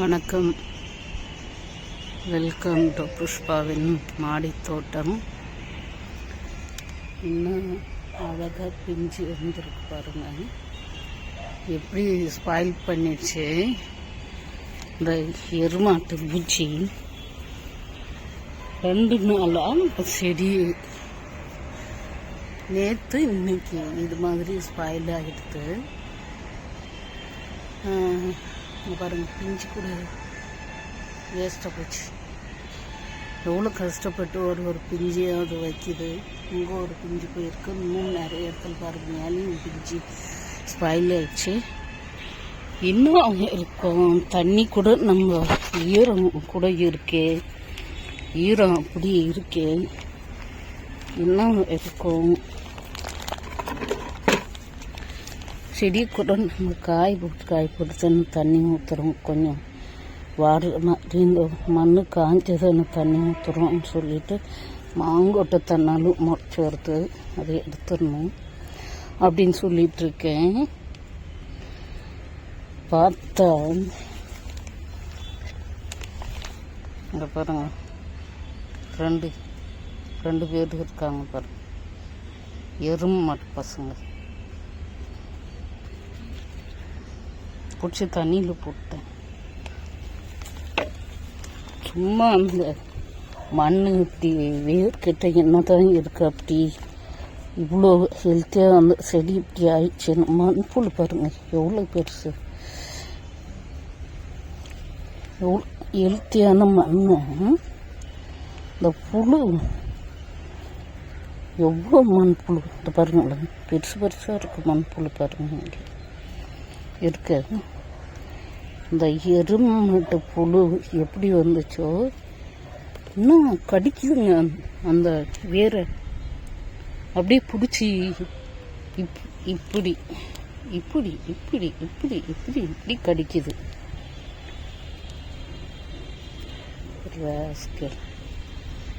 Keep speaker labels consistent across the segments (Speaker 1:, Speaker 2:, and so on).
Speaker 1: வணக்கம். Welcome to புஷ்பாவின் மாடித் தோட்டம் இன்னும் அழகாக பிஞ்சு வந்திருக்கு பாருங்கள் எப்படி ஸ்பாயில் பண்ணிடுச்சு? இந்த எருமாட்டு பூச்சி. ரெண்டு நாளாக செடி. நேற்று இன்னைக்கு இது மாதிரி ஸ்பாயில் ஆகிடுது. இங்க பாருங்க பிஞ்சு கூட வேஸ்ட்டாக போச்சு. எவ்வளோ கஷ்டப்பட்டு ஒரு ஒரு பிஞ்சையாவது வைக்குது. இங்கே ஒரு பிஞ்சு போயிருக்கு. இன்னும் நிறைய இடத்துல பாருங்க மேலேயும் பிஞ்சு ஸ்பாயில் ஆயிடுச்சு. இன்னும் அவங்க இருக்கும். தண்ணி கூட நம்ம ஈரம் கூட இருக்கே. ஈரம் அப்படி இருக்கே. இன்னும் இருக்கும். செடி கூட நம்ம காய் போட்டு காய் போட்டு தண்ணி தண்ணி ஊற்றுறோம் கொஞ்சம் வார மாதிரி இந்த மண் காஞ்சதுன்னு தண்ணி ஊற்றுறோம்னு சொல்லிட்டு மாங்கொட்டை தன்னாலும் முளைச்சி வருது. அதை எடுத்துடணும் அப்படின்னு சொல்லிட்டு இருக்கேன் பார்த்தா இங்கே பாருங்க. ரெண்டு ரெண்டு பேர் இருக்காங்க பாருங்க. எறும்பு மாட்டு பசங்க. பிடிச்சி தண்ணியில் போட்டேன். சும்மா அந்த மண் இப்படி வேர்க்கிட்ட என்ன தான் இருக்கு அப்படி இவ்வளோ ஹெல்த்தியாக அந்த செடி இப்படி ஆயிடுச்சு. மண்புழு பாருங்கள் எவ்வளோ பெருசு. எவ்வளோ ஹெல்த்தியான மண் இந்த புழு. எவ்வளோ மண்புழு இந்த பாருங்களேன். பெருசு பெருசாக இருக்குது மண்புழு பாருங்க இங்கே. இந்த எருமட்டு புழு எப்படி வந்துச்சோ? இன்னும் கடிக்குதுங்க. அந்த வேரை அப்படியே பிடிச்சி இப் இப்படி இப்படி இப்படி இப்படி இப்படி இப்படி கடிக்குது.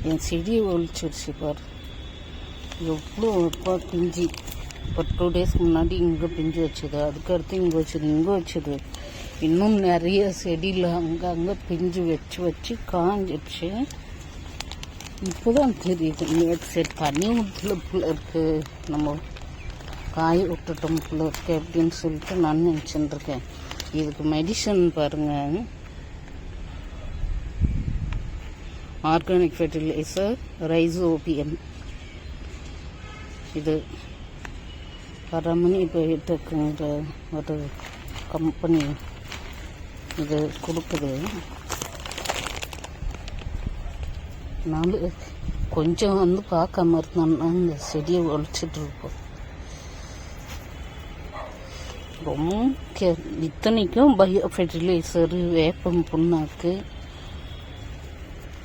Speaker 1: என் செடியை ஒழிச்சிருச்சு பார். எவ்வளோ இப்போ பிஞ்சு. இப்போ டூ டேஸ் முன்னாடி இங்கே பிஞ்சு வச்சுது. அதுக்கடுத்து இங்கே வச்சுது இங்கே வச்சுது. இன்னும் நிறைய செடியில் அங்கே அங்கே பிஞ்சு வச்சு வச்சு காஞ்சிடுச்சு. இப்போதான் தெரியுது நேற்று சரி தண்ணி விட்டுல புள்ள இருக்கு. நம்ம காய விட்டுட்டோம் பிள்ளை இருக்கு அப்படின்னு சொல்லிட்டு நான் நினச்சிட்டு இருக்கேன். இதுக்கு மெடிசன் பாருங்கள் ஆர்கானிக் ஃபெர்டிலைசர் ரைசோபியம் இது பரமணி போயிட்டுருக்குங்கிற ஒரு கம்பெனி இது கொடுக்குது. நாலு கொஞ்சம் வந்து பார்க்காம இருந்தோம்னா இந்த செடியை ஒழிச்சிட்டு இருப்போம். ரொம்ப கே இத்தனைக்கும் பயோ ஃபெர்டிலைசரு வேப்பம் புண்ணாக்கு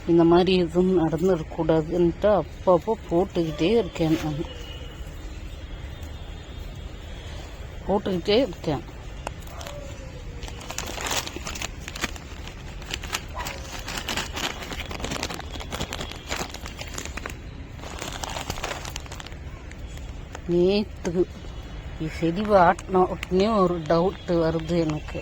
Speaker 1: இந்த மாதிரி எதுவும் நடந்துடக்கூடாதுன்ட்டு அப்பப்போ போட்டுக்கிட்டே இருக்கேன் நான். போட்டுக்கிட்டே இருக்கேன். நேற்று செடி வாட்டின ஒரு டவுட்டு வருது எனக்கு.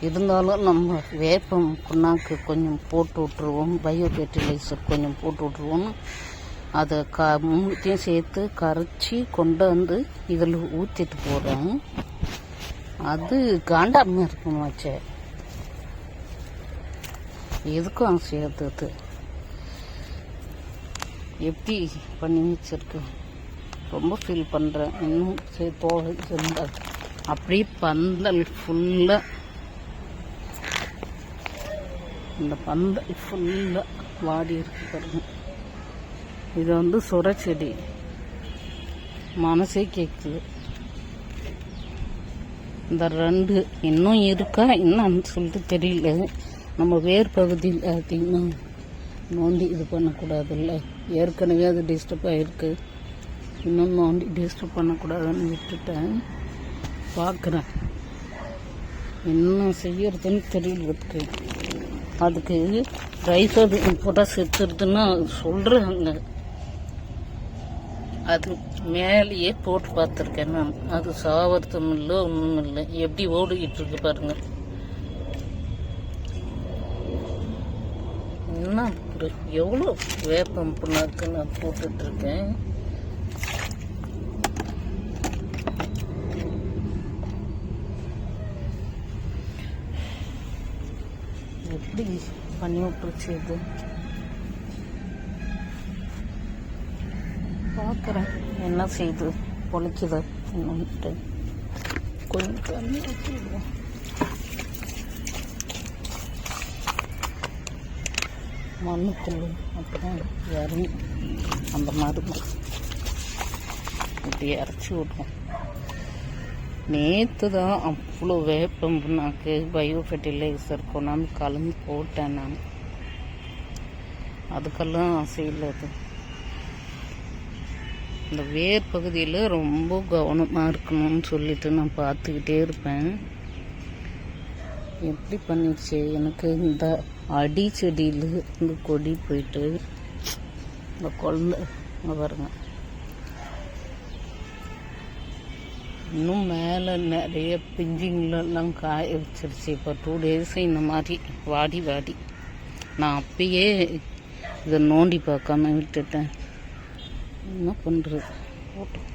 Speaker 1: இருந்தாலும் நம்ம வேப்பம் புண்ணாக்கு கொஞ்சம் போட்டு விட்ருவோம் பயோ ஃபெர்டிலைசர் கொஞ்சம் போட்டு விட்ருவோம்னு அதை க மூணுத்தையும் சேர்த்து கரைச்சி கொண்டு வந்து இதில் ஊற்றிட்டு போகிறேன் அது காண்டாமல் இருக்குமாச்சே எதுக்கும் சேர்த்தது எப்படி பண்ணி வச்சிருக்கு? ரொம்ப ஃபீல் பண்ணுறேன் இன்னும் சரி போக இருந்தால் அப்படியே பந்தல் ஃபுல்லாக இந்த பந்தல் ஃபுல்லாக வாடி இருக்கு பாருங்க. இது வந்து சுர செடி மனசே கேட்குது இந்த ரெண்டு இன்னும் இருக்கா என்னன்னு சொல்லிட்டு தெரியல. நம்ம வேர் பகுதியில் அதிகமாக நோண்டி இது பண்ணக்கூடாதுல்ல. ஏற்கனவே அது டிஸ்டர்ப் ஆகிருக்கு இன்னும் நோண்டி டிஸ்டர்ப் பண்ணக்கூடாதுன்னு விட்டுட்டேன். பார்க்குறேன் என்ன செய்யறதுன்னு தெரியல அதுக்கு. அதுக்கு ரைசோபியம் போட்டால் செத்துருதுன்னு சொல்கிறாங்க அது மேலேயே போட்டு பார்த்துருக்கேன் நான். அது சாவர்த்தம் இல்லை ஒன்றும் இல்லை. எப்படி ஓடிக்கிட்டு இருக்கு பாருங்க. என்ன ஒரு எவ்வளோ வேப்பம் புண்ணாக்கு நான் போட்டுட்ருக்கேன் எப்படி பண்ணி விட்டுருச்சு இது? பார்க்குறேன். என்ன செய்யுது பொழைக்குது என்னன்ட்டு. கொஞ்சம் தண்ணி ஊற்றிடுவோம் மண்ணுக்குள்ள அப்புறம் இறங்கி அந்த மாதிரி இப்படி இறச்சி விடுவோம். நேற்று தான் அவ்வளோ வேப்பம் நாக்கு பயோ ஃபெர்டிலைசர் கொண்டாந்து கலந்து போட்டேன் நான். அதுக்கெல்லாம் செய்யல அது. இந்த வேர் பகுதியில் ரொம்ப கவனமாக இருக்கணும்னு சொல்லிட்டு நான் பார்த்துக்கிட்டே இருப்பேன். எப்படி பண்ணிடுச்சு? எனக்கு இந்த அடி செடியில் இந்த கொடி போயிட்டு இந்த கொள்ள பாருங்கள் இன்னும் மேலே நிறைய பிஞ்சுங்களெல்லாம் காய வச்சிருச்சு. இப்போ டூ டேஸ் இந்த மாதிரி வாடி வாடி. நான் அப்பயே இதை நோண்டி பார்க்காம விட்டுட்டேன். என்ன பண்ணுறது போட்டோம்